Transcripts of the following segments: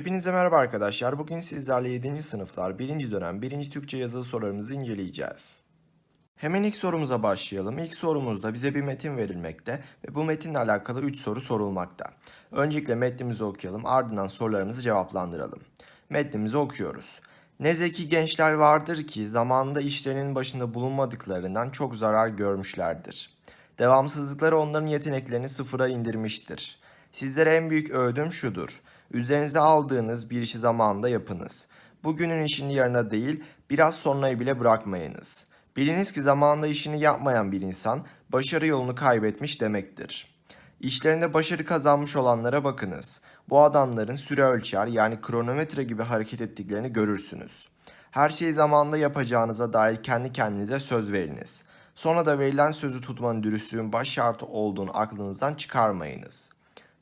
Hepinize merhaba arkadaşlar. Bugün sizlerle 7. sınıflar 1. dönem 1. Türkçe yazılı sorularımızı inceleyeceğiz. Hemen ilk sorumuza başlayalım. İlk sorumuzda bize bir metin verilmekte ve bu metinle alakalı 3 soru sorulmakta. Öncelikle metnimizi okuyalım ardından sorularımızı cevaplandıralım. Metnimizi okuyoruz. Ne zeki gençler vardır ki zamanında işlerinin başında bulunmadıklarından çok zarar görmüşlerdir. Devamsızlıkları onların yeteneklerini sıfıra indirmiştir. Sizlere en büyük öğüdüm şudur. Üzerinize aldığınız bir işi zamanında yapınız. Bugünün işini yarına değil, biraz sonrayı bile bırakmayınız. Biliniz ki zamanında işini yapmayan bir insan başarı yolunu kaybetmiş demektir. İşlerinde başarı kazanmış olanlara bakınız. Bu adamların süre ölçer yani kronometre gibi hareket ettiklerini görürsünüz. Her şeyi zamanında yapacağınıza dair kendi kendinize söz veriniz. Sonra da verilen sözü tutmanın dürüstlüğün baş şartı olduğunu aklınızdan çıkarmayınız.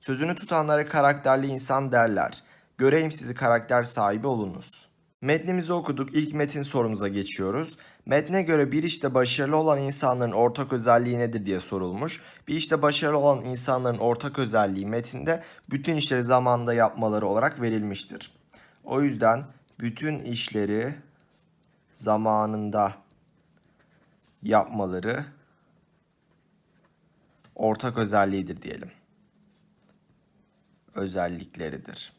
Sözünü tutanlara karakterli insan derler. Göreyim sizi karakter sahibi olunuz. Metnimizi okuduk. İlk metin sorumuza geçiyoruz. Metne göre bir işte başarılı olan insanların ortak özelliği nedir diye sorulmuş. Bir işte başarılı olan insanların ortak özelliği metinde bütün işleri zamanında yapmaları olarak verilmiştir. O yüzden bütün işleri zamanında yapmaları ortak özelliğidir diyelim özellikleridir.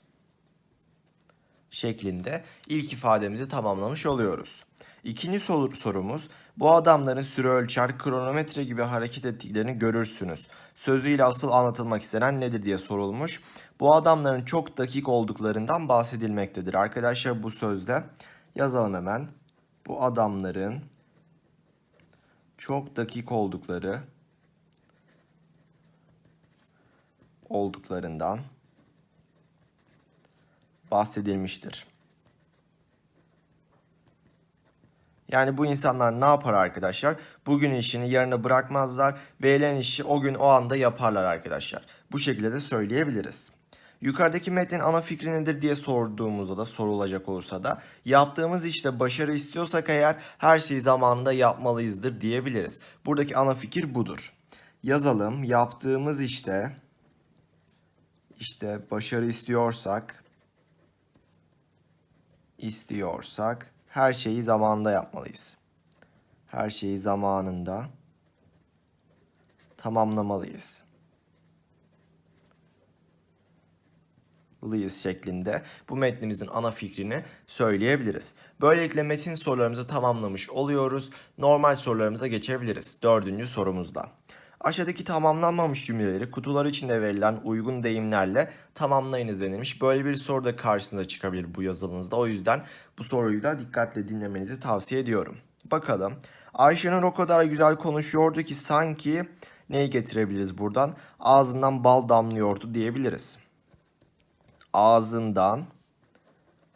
Şeklinde ilk ifademizi tamamlamış oluyoruz. İkinci soru, sorumuz bu adamların süre ölçer, kronometre gibi hareket ettiklerini görürsünüz. Sözüyle asıl anlatılmak istenen nedir diye sorulmuş. Bu adamların çok dakik olduklarından bahsedilmektedir. Arkadaşlar bu sözde yazalım hemen. Bu adamların çok dakik oldukları olduklarından bahsedilmiştir. Yani bu insanlar ne yapar arkadaşlar? Bugün işini yarına bırakmazlar. Verilen işi o gün o anda yaparlar arkadaşlar. Bu şekilde de söyleyebiliriz. Yukarıdaki metnin ana fikri nedir diye sorduğumuzda da sorulacak olursa da yaptığımız işte başarı istiyorsak eğer her şeyi zamanında yapmalıyızdır diyebiliriz. Buradaki ana fikir budur. Yazalım yaptığımız işte işte başarı istiyorsak istiyorsak her şeyi zamanında yapmalıyız. Her şeyi zamanında tamamlamalıyız. lıyız şeklinde bu metnimizin ana fikrini söyleyebiliriz. Böylelikle metin sorularımızı tamamlamış oluyoruz. Normal sorularımıza geçebiliriz. Dördüncü sorumuzda. Aşağıdaki tamamlanmamış cümleleri kutular içinde verilen uygun deyimlerle tamamlayınız denilmiş. Böyle bir soru da karşınıza çıkabilir bu yazılınızda. O yüzden bu soruyu da dikkatle dinlemenizi tavsiye ediyorum. Bakalım. Ayşenur o kadar güzel konuşuyordu ki sanki neyi getirebiliriz buradan? Ağzından bal damlıyordu diyebiliriz. Ağzından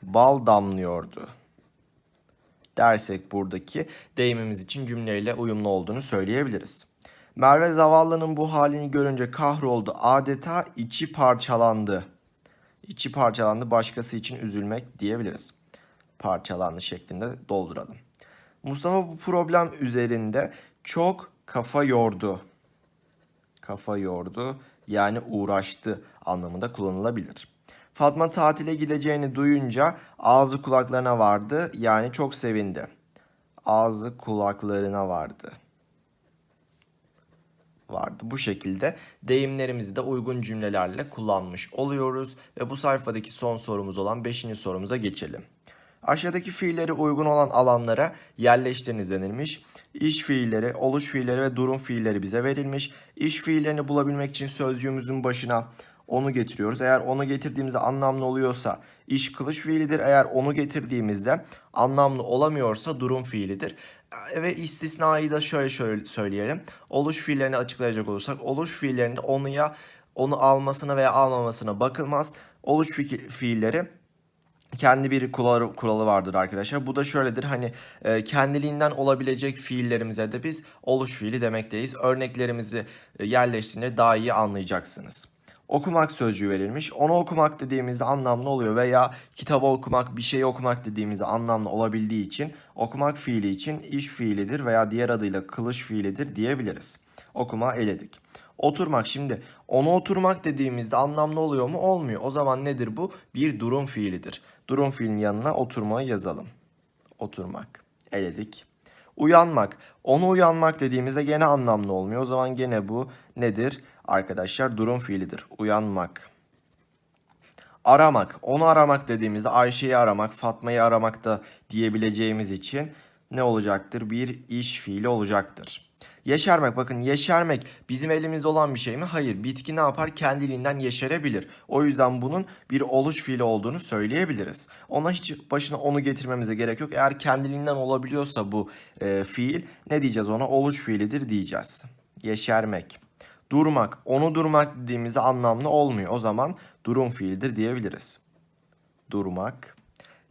bal damlıyordu dersek buradaki deyimimiz için cümleyle uyumlu olduğunu söyleyebiliriz. Merve zavallının bu halini görünce kahroldu. Adeta içi parçalandı. İçi parçalandı başkası için üzülmek diyebiliriz. Parçalandı şeklinde dolduralım. Mustafa bu problem üzerinde çok kafa yordu. Kafa yordu yani uğraştı anlamında kullanılabilir. Fatma tatile gideceğini duyunca ağzı kulaklarına vardı yani çok sevindi. Ağzı kulaklarına vardı vardı. Bu şekilde deyimlerimizi de uygun cümlelerle kullanmış oluyoruz ve bu sayfadaki son sorumuz olan 5. sorumuza geçelim. Aşağıdaki fiilleri uygun olan alanlara yerleştiriniz denilmiş. İş fiilleri, oluş fiilleri ve durum fiilleri bize verilmiş. İş fiillerini bulabilmek için sözcüğümüzün başına onu getiriyoruz. Eğer onu getirdiğimizde anlamlı oluyorsa iş kılıç fiilidir. Eğer onu getirdiğimizde anlamlı olamıyorsa durum fiilidir. Ve istisnayı da şöyle şöyle söyleyelim. Oluş fiillerini açıklayacak olursak oluş fiillerinde onu ya onu almasına veya almamasına bakılmaz. Oluş fiilleri kendi bir kuralı, kuralı vardır arkadaşlar. Bu da şöyledir hani e, kendiliğinden olabilecek fiillerimize de biz oluş fiili demekteyiz. Örneklerimizi e, yerleştiğinde daha iyi anlayacaksınız okumak sözcüğü verilmiş. Onu okumak dediğimizde anlamlı oluyor veya kitabı okumak, bir şeyi okumak dediğimizde anlamlı olabildiği için okumak fiili için iş fiilidir veya diğer adıyla kılıç fiilidir diyebiliriz. Okuma eledik. Oturmak şimdi ona oturmak dediğimizde anlamlı oluyor mu? Olmuyor. O zaman nedir bu? Bir durum fiilidir. Durum fiilinin yanına oturmayı yazalım. Oturmak. Eledik. Uyanmak. Onu uyanmak dediğimizde gene anlamlı olmuyor. O zaman gene bu nedir? Arkadaşlar durum fiilidir. Uyanmak. Aramak. Onu aramak dediğimizde Ayşe'yi aramak, Fatma'yı aramak da diyebileceğimiz için ne olacaktır? Bir iş fiili olacaktır. Yeşermek bakın yeşermek bizim elimizde olan bir şey mi? Hayır. Bitki ne yapar? Kendiliğinden yeşerebilir. O yüzden bunun bir oluş fiili olduğunu söyleyebiliriz. Ona hiç başına onu getirmemize gerek yok. Eğer kendiliğinden olabiliyorsa bu e, fiil ne diyeceğiz ona? Oluş fiilidir diyeceğiz. Yeşermek. Durmak. Onu durmak dediğimizde anlamlı olmuyor. O zaman durum fiildir diyebiliriz. Durmak.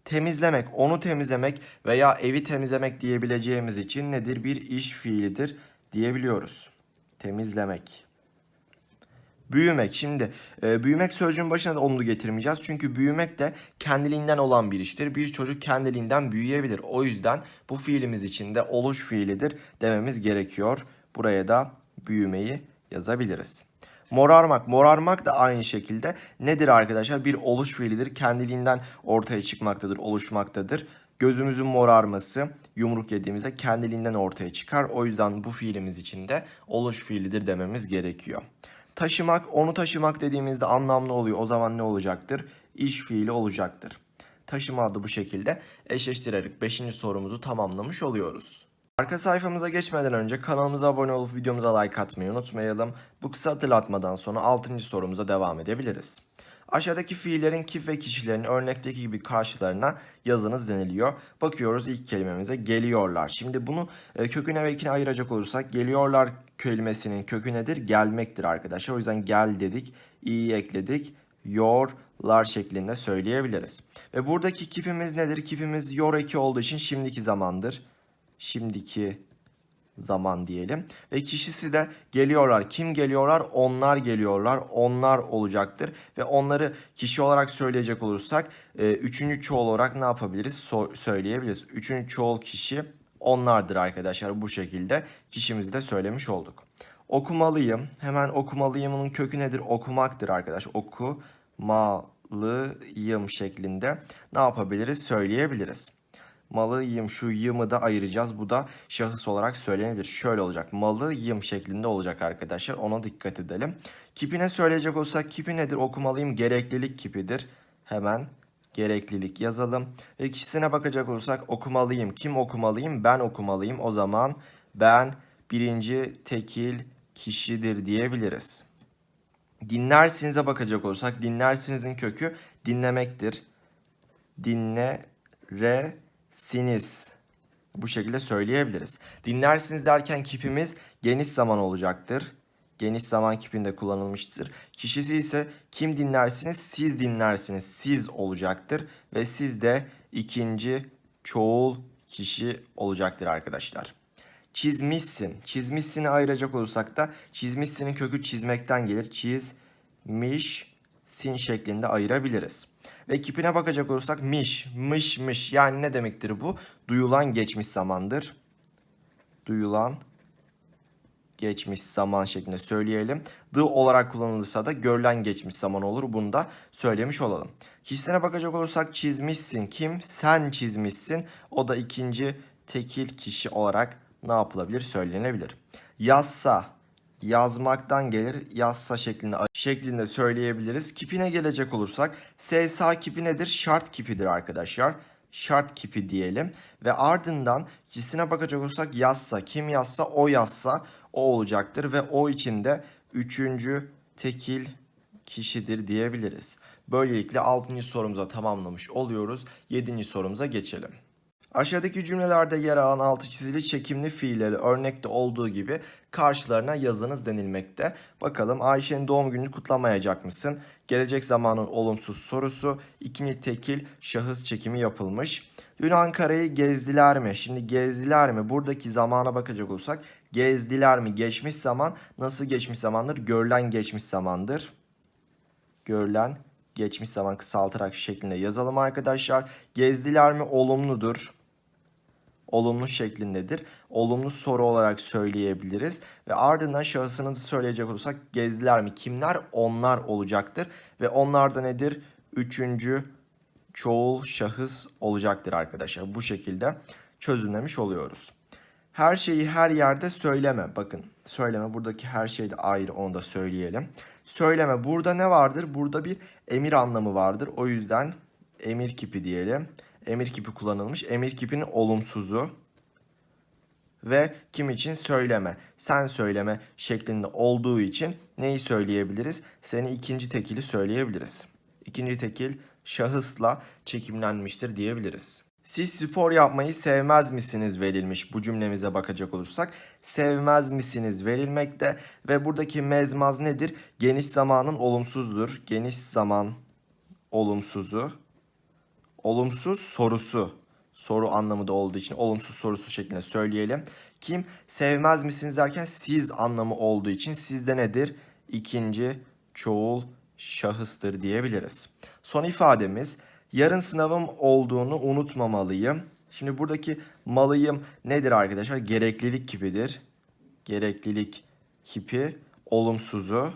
Temizlemek, onu temizlemek veya evi temizlemek diyebileceğimiz için nedir? Bir iş fiilidir diyebiliyoruz. Temizlemek. Büyümek. Şimdi e, büyümek sözcüğün başına da onu getirmeyeceğiz. Çünkü büyümek de kendiliğinden olan bir iştir. Bir çocuk kendiliğinden büyüyebilir. O yüzden bu fiilimiz için de oluş fiilidir dememiz gerekiyor. Buraya da büyümeyi yazabiliriz. Morarmak. Morarmak da aynı şekilde nedir arkadaşlar? Bir oluş fiilidir. Kendiliğinden ortaya çıkmaktadır, oluşmaktadır. Gözümüzün morarması yumruk yediğimizde kendiliğinden ortaya çıkar. O yüzden bu fiilimiz için de oluş fiilidir dememiz gerekiyor. Taşımak, onu taşımak dediğimizde anlamlı oluyor. O zaman ne olacaktır? İş fiili olacaktır. Taşıma da bu şekilde eşleştirerek 5. sorumuzu tamamlamış oluyoruz. Arka sayfamıza geçmeden önce kanalımıza abone olup videomuza like atmayı unutmayalım. Bu kısa hatırlatmadan sonra 6. sorumuza devam edebiliriz. Aşağıdaki fiillerin kip ve kişilerin örnekteki gibi karşılarına yazınız deniliyor. Bakıyoruz ilk kelimemize geliyorlar. Şimdi bunu e, köküne ve ekine ayıracak olursak geliyorlar kelimesinin kökü nedir? Gelmektir arkadaşlar. O yüzden gel dedik, i'yi ekledik, yorlar şeklinde söyleyebiliriz. Ve buradaki kipimiz nedir? Kipimiz yor eki olduğu için şimdiki zamandır. Şimdiki zaman diyelim. Ve kişisi de geliyorlar. Kim geliyorlar? Onlar geliyorlar. Onlar olacaktır. Ve onları kişi olarak söyleyecek olursak e, üçüncü çoğul olarak ne yapabiliriz? So- söyleyebiliriz. Üçüncü çoğul kişi onlardır arkadaşlar. Bu şekilde kişimizi de söylemiş olduk. Okumalıyım. Hemen okumalıyımın kökü nedir? Okumaktır arkadaş. Okumalıyım şeklinde ne yapabiliriz? Söyleyebiliriz malıyım şu yımı da ayıracağız. Bu da şahıs olarak söylenebilir. Şöyle olacak. Malıyım şeklinde olacak arkadaşlar. Ona dikkat edelim. Kipine söyleyecek olsak kipi nedir? Okumalıyım gereklilik kipidir. Hemen gereklilik yazalım. Ve kişisine bakacak olursak okumalıyım. Kim okumalıyım? Ben okumalıyım. O zaman ben birinci tekil kişidir diyebiliriz. Dinlersiniz'e bakacak olursak dinlersinizin kökü dinlemektir. Dinle siniz. Bu şekilde söyleyebiliriz. Dinlersiniz derken kipimiz geniş zaman olacaktır. Geniş zaman kipinde kullanılmıştır. Kişisi ise kim dinlersiniz? Siz dinlersiniz. Siz olacaktır. Ve siz de ikinci çoğul kişi olacaktır arkadaşlar. Çizmişsin. Çizmişsini ayıracak olursak da çizmişsinin kökü çizmekten gelir. Çizmiş sin şeklinde ayırabiliriz. Ve kipine bakacak olursak miş, mış, mış. Yani ne demektir bu? Duyulan geçmiş zamandır. Duyulan geçmiş zaman şeklinde söyleyelim. The olarak kullanılırsa da görülen geçmiş zaman olur. Bunu da söylemiş olalım. Kişisine bakacak olursak çizmişsin. Kim? Sen çizmişsin. O da ikinci tekil kişi olarak ne yapılabilir? Söylenebilir. Yazsa, yazmaktan gelir. Yazsa şeklinde şeklinde söyleyebiliriz. Kipine gelecek olursak SSA kipi nedir? Şart kipidir arkadaşlar. Şart kipi diyelim ve ardından kişisine bakacak olursak yazsa, kim yazsa o yazsa o olacaktır ve o içinde üçüncü tekil kişidir diyebiliriz. Böylelikle 6. sorumuza tamamlamış oluyoruz. 7. sorumuza geçelim. Aşağıdaki cümlelerde yer alan altı çizili çekimli fiilleri örnekte olduğu gibi karşılarına yazınız denilmekte. Bakalım Ayşe'nin doğum gününü kutlamayacak mısın? Gelecek zamanın olumsuz sorusu. ikinci tekil şahıs çekimi yapılmış. Dün Ankara'yı gezdiler mi? Şimdi gezdiler mi? Buradaki zamana bakacak olursak gezdiler mi? Geçmiş zaman nasıl geçmiş zamandır? Görülen geçmiş zamandır. Görülen geçmiş zaman kısaltarak şeklinde yazalım arkadaşlar. Gezdiler mi? Olumludur olumlu şeklindedir. Olumlu soru olarak söyleyebiliriz. Ve ardından şahısını söyleyecek olursak gezdiler mi? Kimler? Onlar olacaktır. Ve onlar da nedir? Üçüncü çoğul şahıs olacaktır arkadaşlar. Bu şekilde çözümlemiş oluyoruz. Her şeyi her yerde söyleme. Bakın söyleme buradaki her şey de ayrı onu da söyleyelim. Söyleme burada ne vardır? Burada bir emir anlamı vardır. O yüzden emir kipi diyelim. Emir kipi kullanılmış. Emir kipinin olumsuzu ve kim için söyleme, sen söyleme şeklinde olduğu için neyi söyleyebiliriz? Seni ikinci tekili söyleyebiliriz. İkinci tekil şahısla çekimlenmiştir diyebiliriz. Siz spor yapmayı sevmez misiniz verilmiş bu cümlemize bakacak olursak. Sevmez misiniz verilmekte ve buradaki mezmaz nedir? Geniş zamanın olumsuzdur. Geniş zaman olumsuzu. Olumsuz sorusu. Soru anlamı da olduğu için olumsuz sorusu şeklinde söyleyelim. Kim sevmez misiniz derken siz anlamı olduğu için sizde nedir? İkinci çoğul şahıstır diyebiliriz. Son ifademiz yarın sınavım olduğunu unutmamalıyım. Şimdi buradaki malıyım nedir arkadaşlar? Gereklilik kipidir. Gereklilik kipi olumsuzu.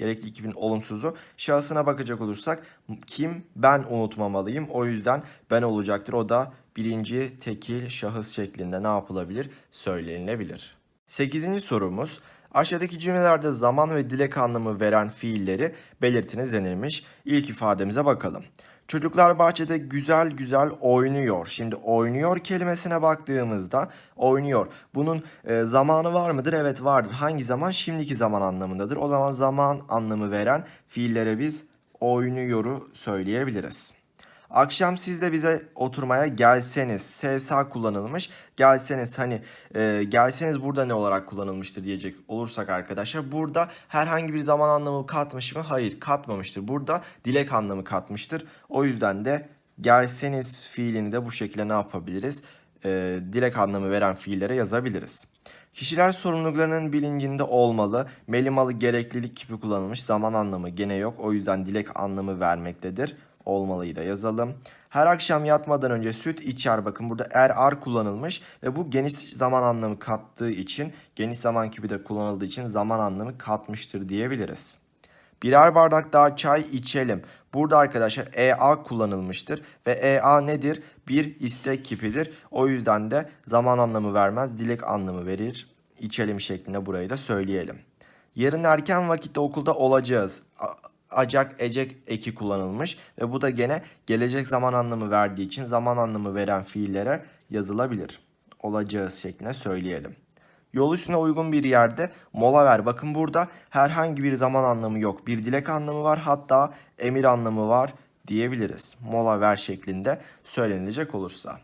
Gerekli kipin olumsuzu. Şahsına bakacak olursak kim? Ben unutmamalıyım. O yüzden ben olacaktır. O da birinci tekil şahıs şeklinde ne yapılabilir? Söylenilebilir. Sekizinci sorumuz. Aşağıdaki cümlelerde zaman ve dilek anlamı veren fiilleri belirtiniz denilmiş. İlk ifademize bakalım. Çocuklar bahçede güzel güzel oynuyor. Şimdi oynuyor kelimesine baktığımızda oynuyor. Bunun e, zamanı var mıdır? Evet vardır. Hangi zaman? Şimdiki zaman anlamındadır. O zaman zaman anlamı veren fiillere biz oynuyoru söyleyebiliriz. Akşam siz de bize oturmaya gelseniz. SSA kullanılmış. Gelseniz hani e, gelseniz burada ne olarak kullanılmıştır diyecek olursak arkadaşlar. Burada herhangi bir zaman anlamı katmış mı? Hayır katmamıştır. Burada dilek anlamı katmıştır. O yüzden de gelseniz fiilini de bu şekilde ne yapabiliriz? E, dilek anlamı veren fiillere yazabiliriz. Kişiler sorumluluklarının bilincinde olmalı. Melimalı gereklilik kipi kullanılmış. Zaman anlamı gene yok. O yüzden dilek anlamı vermektedir olmalıyı da yazalım. Her akşam yatmadan önce süt içer. Bakın burada er ar kullanılmış ve bu geniş zaman anlamı kattığı için geniş zaman kipi de kullanıldığı için zaman anlamı katmıştır diyebiliriz. Birer bardak daha çay içelim. Burada arkadaşlar EA kullanılmıştır ve EA nedir? Bir istek kipidir. O yüzden de zaman anlamı vermez, dilek anlamı verir. İçelim şeklinde burayı da söyleyelim. Yarın erken vakitte okulda olacağız acak ecek eki kullanılmış ve bu da gene gelecek zaman anlamı verdiği için zaman anlamı veren fiillere yazılabilir. Olacağız şeklinde söyleyelim. Yol üstüne uygun bir yerde mola ver. Bakın burada herhangi bir zaman anlamı yok. Bir dilek anlamı var hatta emir anlamı var diyebiliriz. Mola ver şeklinde söylenilecek olursa.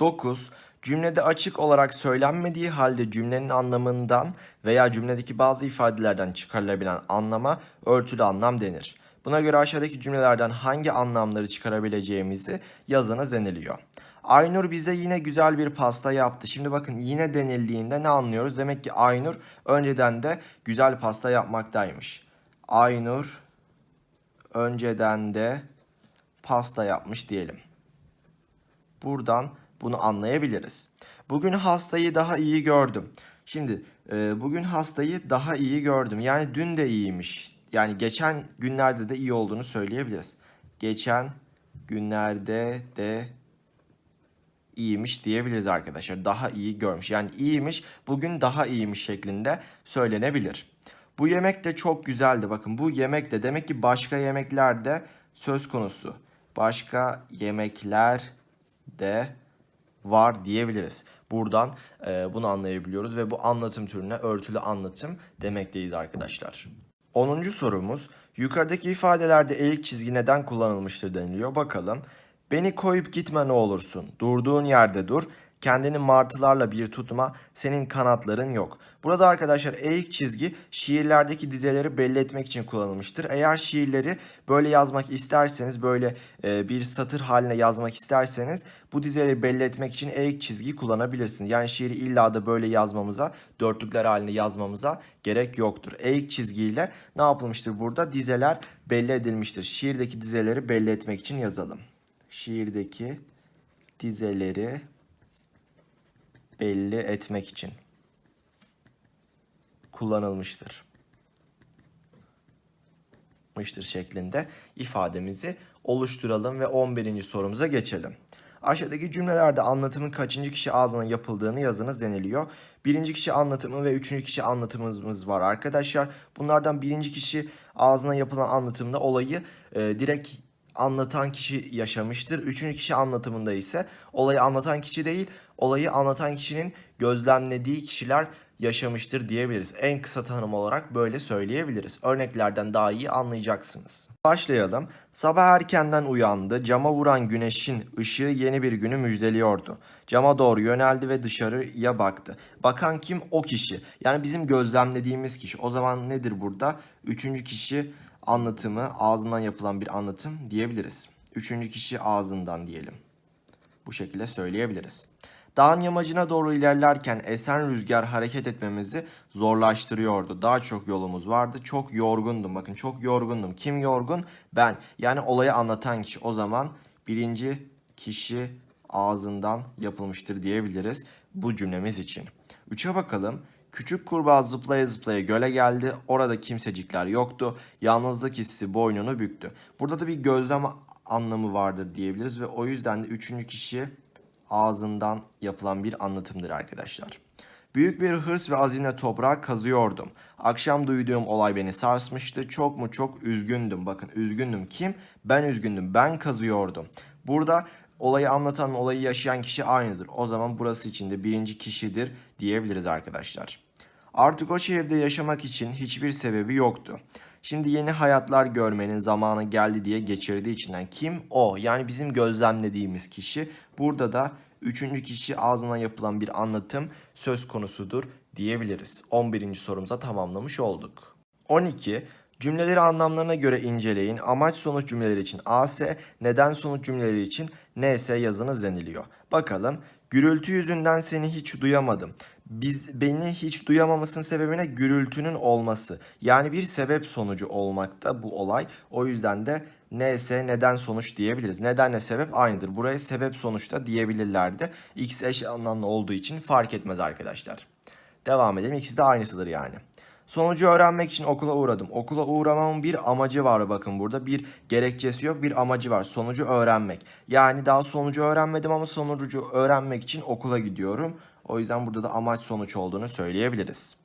9. Cümlede açık olarak söylenmediği halde cümlenin anlamından veya cümledeki bazı ifadelerden çıkarılabilen anlama örtülü anlam denir. Buna göre aşağıdaki cümlelerden hangi anlamları çıkarabileceğimizi yazınız deniliyor. Aynur bize yine güzel bir pasta yaptı. Şimdi bakın yine denildiğinde ne anlıyoruz? Demek ki Aynur önceden de güzel pasta yapmaktaymış. Aynur önceden de pasta yapmış diyelim. Buradan bunu anlayabiliriz. Bugün hastayı daha iyi gördüm. Şimdi e, bugün hastayı daha iyi gördüm. Yani dün de iyiymiş. Yani geçen günlerde de iyi olduğunu söyleyebiliriz. Geçen günlerde de iyiymiş diyebiliriz arkadaşlar. Daha iyi görmüş. Yani iyiymiş, bugün daha iyiymiş şeklinde söylenebilir. Bu yemek de çok güzeldi. Bakın bu yemek de demek ki başka yemekler de söz konusu. Başka yemekler de var diyebiliriz. Buradan e, bunu anlayabiliyoruz ve bu anlatım türüne örtülü anlatım demekteyiz arkadaşlar. 10. sorumuz yukarıdaki ifadelerde eğik çizgi neden kullanılmıştır deniliyor. Bakalım. Beni koyup gitme ne olursun. Durduğun yerde dur. Kendini martılarla bir tutma. Senin kanatların yok. Burada arkadaşlar eğik çizgi şiirlerdeki dizeleri belli etmek için kullanılmıştır. Eğer şiirleri böyle yazmak isterseniz, böyle e, bir satır haline yazmak isterseniz bu dizeleri belli etmek için eğik çizgi kullanabilirsiniz. Yani şiiri illa da böyle yazmamıza, dörtlükler halinde yazmamıza gerek yoktur. Eğik çizgiyle ne yapılmıştır burada? Dizeler belli edilmiştir. Şiirdeki dizeleri belli etmek için yazalım. Şiirdeki dizeleri belli etmek için kullanılmıştır. mıştır şeklinde ifademizi oluşturalım ve 11. sorumuza geçelim. Aşağıdaki cümlelerde anlatımın kaçıncı kişi ağzından yapıldığını yazınız deniliyor. Birinci kişi anlatımı ve üçüncü kişi anlatımımız var arkadaşlar. Bunlardan birinci kişi ağzına yapılan anlatımda olayı e, direkt anlatan kişi yaşamıştır. Üçüncü kişi anlatımında ise olayı anlatan kişi değil, olayı anlatan kişinin gözlemlediği kişiler yaşamıştır diyebiliriz. En kısa tanım olarak böyle söyleyebiliriz. Örneklerden daha iyi anlayacaksınız. Başlayalım. Sabah erkenden uyandı. Cama vuran güneşin ışığı yeni bir günü müjdeliyordu. Cama doğru yöneldi ve dışarıya baktı. Bakan kim? O kişi. Yani bizim gözlemlediğimiz kişi. O zaman nedir burada? Üçüncü kişi anlatımı, ağzından yapılan bir anlatım diyebiliriz. Üçüncü kişi ağzından diyelim. Bu şekilde söyleyebiliriz. Dağın yamacına doğru ilerlerken esen rüzgar hareket etmemizi zorlaştırıyordu. Daha çok yolumuz vardı. Çok yorgundum. Bakın çok yorgundum. Kim yorgun? Ben. Yani olayı anlatan kişi. O zaman birinci kişi ağzından yapılmıştır diyebiliriz bu cümlemiz için. Üçe bakalım. Küçük kurbağa zıplaya zıplaya göle geldi. Orada kimsecikler yoktu. Yalnızlık hissi boynunu büktü. Burada da bir gözlem anlamı vardır diyebiliriz ve o yüzden de üçüncü kişi ağzından yapılan bir anlatımdır arkadaşlar. Büyük bir hırs ve azimle toprağa kazıyordum. Akşam duyduğum olay beni sarsmıştı. Çok mu çok üzgündüm. Bakın üzgündüm. Kim? Ben üzgündüm. Ben kazıyordum. Burada olayı anlatan, olayı yaşayan kişi aynıdır. O zaman burası için de birinci kişidir diyebiliriz arkadaşlar. Artık o şehirde yaşamak için hiçbir sebebi yoktu. Şimdi yeni hayatlar görmenin zamanı geldi diye geçirdiği içinden. Kim? O. Yani bizim gözlemlediğimiz kişi. Burada da üçüncü kişi ağzına yapılan bir anlatım söz konusudur diyebiliriz. 11. sorumuza tamamlamış olduk. 12. Cümleleri anlamlarına göre inceleyin. Amaç sonuç cümleleri için AS, neden sonuç cümleleri için NS yazınız deniliyor. Bakalım. Gürültü yüzünden seni hiç duyamadım. Biz beni hiç duyamamasının sebebine gürültünün olması. Yani bir sebep sonucu olmakta bu olay. O yüzden de NS neden sonuç diyebiliriz. Nedenle sebep aynıdır. Buraya sebep sonuçta diyebilirlerdi. X eş anlamlı olduğu için fark etmez arkadaşlar. Devam edelim. İkisi de aynısıdır yani. Sonucu öğrenmek için okula uğradım. Okula uğramamın bir amacı var bakın burada. Bir gerekçesi yok bir amacı var. Sonucu öğrenmek. Yani daha sonucu öğrenmedim ama sonucu öğrenmek için okula gidiyorum. O yüzden burada da amaç sonuç olduğunu söyleyebiliriz.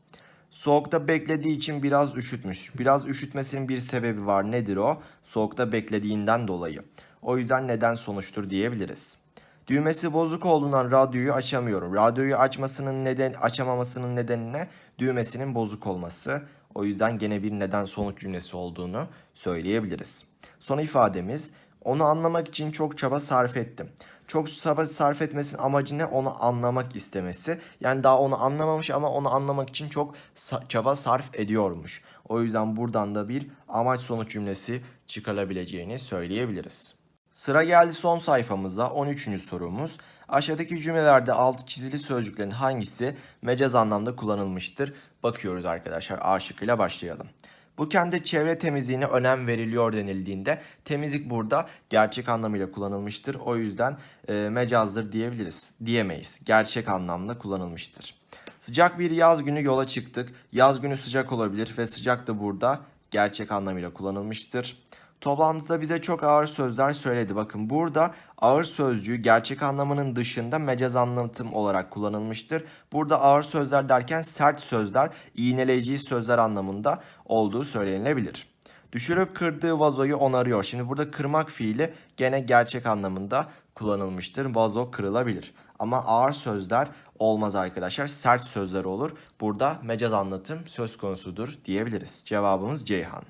Soğukta beklediği için biraz üşütmüş. Biraz üşütmesinin bir sebebi var. Nedir o? Soğukta beklediğinden dolayı. O yüzden neden sonuçtur diyebiliriz. Düğmesi bozuk olduğundan radyoyu açamıyorum. Radyoyu açmasının neden açamamasının nedeni ne? Düğmesinin bozuk olması. O yüzden gene bir neden sonuç cümlesi olduğunu söyleyebiliriz. Son ifademiz onu anlamak için çok çaba sarf ettim. Çok çaba sarf etmesinin amacı ne? Onu anlamak istemesi. Yani daha onu anlamamış ama onu anlamak için çok çaba sarf ediyormuş. O yüzden buradan da bir amaç sonuç cümlesi çıkarılabileceğini söyleyebiliriz. Sıra geldi son sayfamıza 13. sorumuz. Aşağıdaki cümlelerde altı çizili sözcüklerin hangisi mecaz anlamda kullanılmıştır? Bakıyoruz arkadaşlar A şıkkıyla başlayalım. Bu kendi çevre temizliğine önem veriliyor denildiğinde temizlik burada gerçek anlamıyla kullanılmıştır. O yüzden e, mecazdır diyebiliriz. Diyemeyiz. Gerçek anlamda kullanılmıştır. Sıcak bir yaz günü yola çıktık. Yaz günü sıcak olabilir ve sıcak da burada gerçek anlamıyla kullanılmıştır. Toplantıda bize çok ağır sözler söyledi. Bakın burada ağır sözcüğü gerçek anlamının dışında mecaz anlatım olarak kullanılmıştır. Burada ağır sözler derken sert sözler, iğneleyici sözler anlamında olduğu söylenilebilir. Düşürüp kırdığı vazoyu onarıyor. Şimdi burada kırmak fiili gene gerçek anlamında kullanılmıştır. Vazo kırılabilir. Ama ağır sözler olmaz arkadaşlar. Sert sözler olur. Burada mecaz anlatım söz konusudur diyebiliriz. Cevabımız Ceyhan.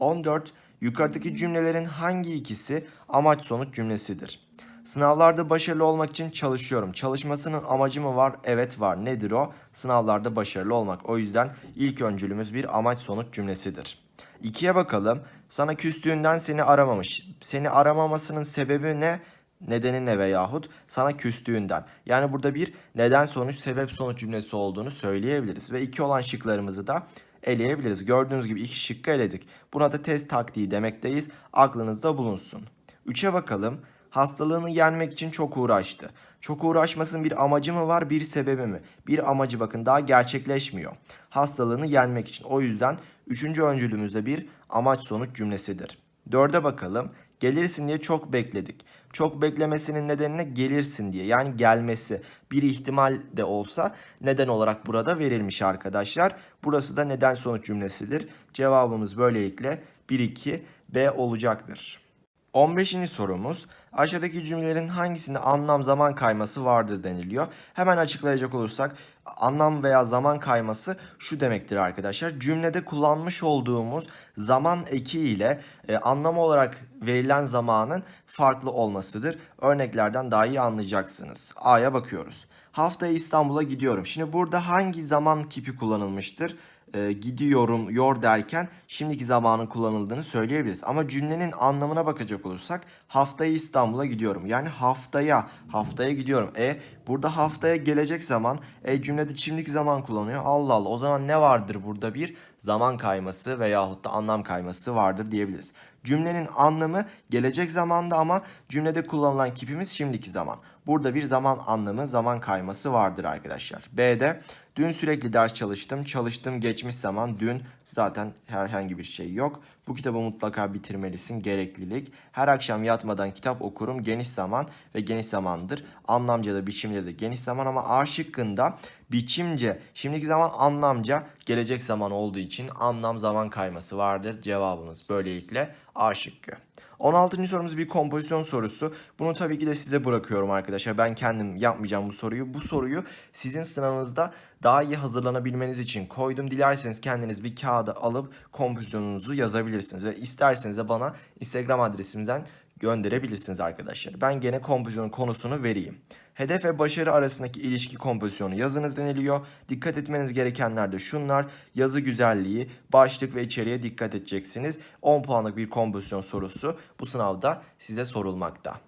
14. Yukarıdaki cümlelerin hangi ikisi amaç sonuç cümlesidir? Sınavlarda başarılı olmak için çalışıyorum. Çalışmasının amacı mı var? Evet var. Nedir o? Sınavlarda başarılı olmak. O yüzden ilk öncülümüz bir amaç sonuç cümlesidir. İkiye bakalım. Sana küstüğünden seni aramamış. Seni aramamasının sebebi ne? Nedeni ne veyahut sana küstüğünden. Yani burada bir neden sonuç sebep sonuç cümlesi olduğunu söyleyebiliriz. Ve iki olan şıklarımızı da eleyebiliriz. Gördüğünüz gibi iki şıkkı eledik. Buna da test taktiği demekteyiz. Aklınızda bulunsun. 3'e bakalım. Hastalığını yenmek için çok uğraştı. Çok uğraşmasının bir amacı mı var, bir sebebi mi? Bir amacı bakın daha gerçekleşmiyor. Hastalığını yenmek için. O yüzden üçüncü öncülümüzde bir amaç sonuç cümlesidir. Dörde bakalım. Gelirsin diye çok bekledik. Çok beklemesinin nedenine gelirsin diye yani gelmesi bir ihtimal de olsa neden olarak burada verilmiş arkadaşlar. Burası da neden sonuç cümlesidir. Cevabımız böylelikle 1-2 B olacaktır. 15. sorumuz aşağıdaki cümlelerin hangisinde anlam zaman kayması vardır deniliyor. Hemen açıklayacak olursak anlam veya zaman kayması şu demektir arkadaşlar. Cümlede kullanmış olduğumuz zaman eki ile e, anlam olarak verilen zamanın farklı olmasıdır. Örneklerden daha iyi anlayacaksınız. A'ya bakıyoruz. Haftaya İstanbul'a gidiyorum. Şimdi burada hangi zaman kipi kullanılmıştır? E, gidiyorum, yor derken şimdiki zamanın kullanıldığını söyleyebiliriz. Ama cümlenin anlamına bakacak olursak haftaya İstanbul'a gidiyorum. Yani haftaya, haftaya gidiyorum. E burada haftaya gelecek zaman, e cümlede şimdiki zaman kullanıyor. Allah Allah o zaman ne vardır burada bir zaman kayması veyahut da anlam kayması vardır diyebiliriz. Cümlenin anlamı gelecek zamanda ama cümlede kullanılan kipimiz şimdiki zaman. Burada bir zaman anlamı, zaman kayması vardır arkadaşlar. B'de dün sürekli ders çalıştım. Çalıştım geçmiş zaman dün zaten herhangi bir şey yok. Bu kitabı mutlaka bitirmelisin. Gereklilik. Her akşam yatmadan kitap okurum. Geniş zaman ve geniş zamandır. Anlamca da biçimce de geniş zaman ama A şıkkında biçimce, şimdiki zaman anlamca, gelecek zaman olduğu için anlam zaman kayması vardır. Cevabımız böylelikle A şıkkı. 16. sorumuz bir kompozisyon sorusu. Bunu tabii ki de size bırakıyorum arkadaşlar. Ben kendim yapmayacağım bu soruyu. Bu soruyu sizin sınavınızda daha iyi hazırlanabilmeniz için koydum. Dilerseniz kendiniz bir kağıda alıp kompozisyonunuzu yazabilirsiniz. Ve isterseniz de bana Instagram adresimden gönderebilirsiniz arkadaşlar. Ben gene kompozisyonun konusunu vereyim. Hedef ve başarı arasındaki ilişki kompozisyonu yazınız deniliyor. Dikkat etmeniz gerekenler de şunlar. Yazı güzelliği, başlık ve içeriğe dikkat edeceksiniz. 10 puanlık bir kompozisyon sorusu bu sınavda size sorulmakta.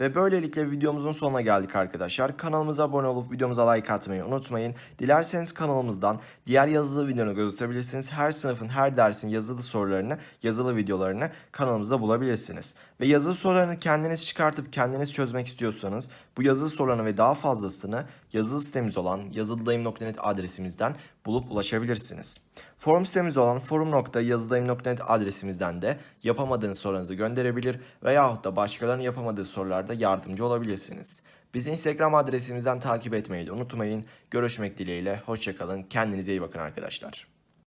Ve böylelikle videomuzun sonuna geldik arkadaşlar. Kanalımıza abone olup videomuza like atmayı unutmayın. Dilerseniz kanalımızdan diğer yazılı videonu gözetebilirsiniz. Her sınıfın her dersin yazılı sorularını, yazılı videolarını kanalımızda bulabilirsiniz. Ve yazılı sorularını kendiniz çıkartıp kendiniz çözmek istiyorsanız bu yazılı sorularını ve daha fazlasını yazılı sitemiz olan yazılıdayım.net adresimizden bulup ulaşabilirsiniz. Forum sitemiz olan forum.yazıdayım.net adresimizden de yapamadığınız sorularınızı gönderebilir veyahut da başkalarının yapamadığı sorularda yardımcı olabilirsiniz. Bizi Instagram adresimizden takip etmeyi de unutmayın. Görüşmek dileğiyle. Hoşçakalın. Kendinize iyi bakın arkadaşlar.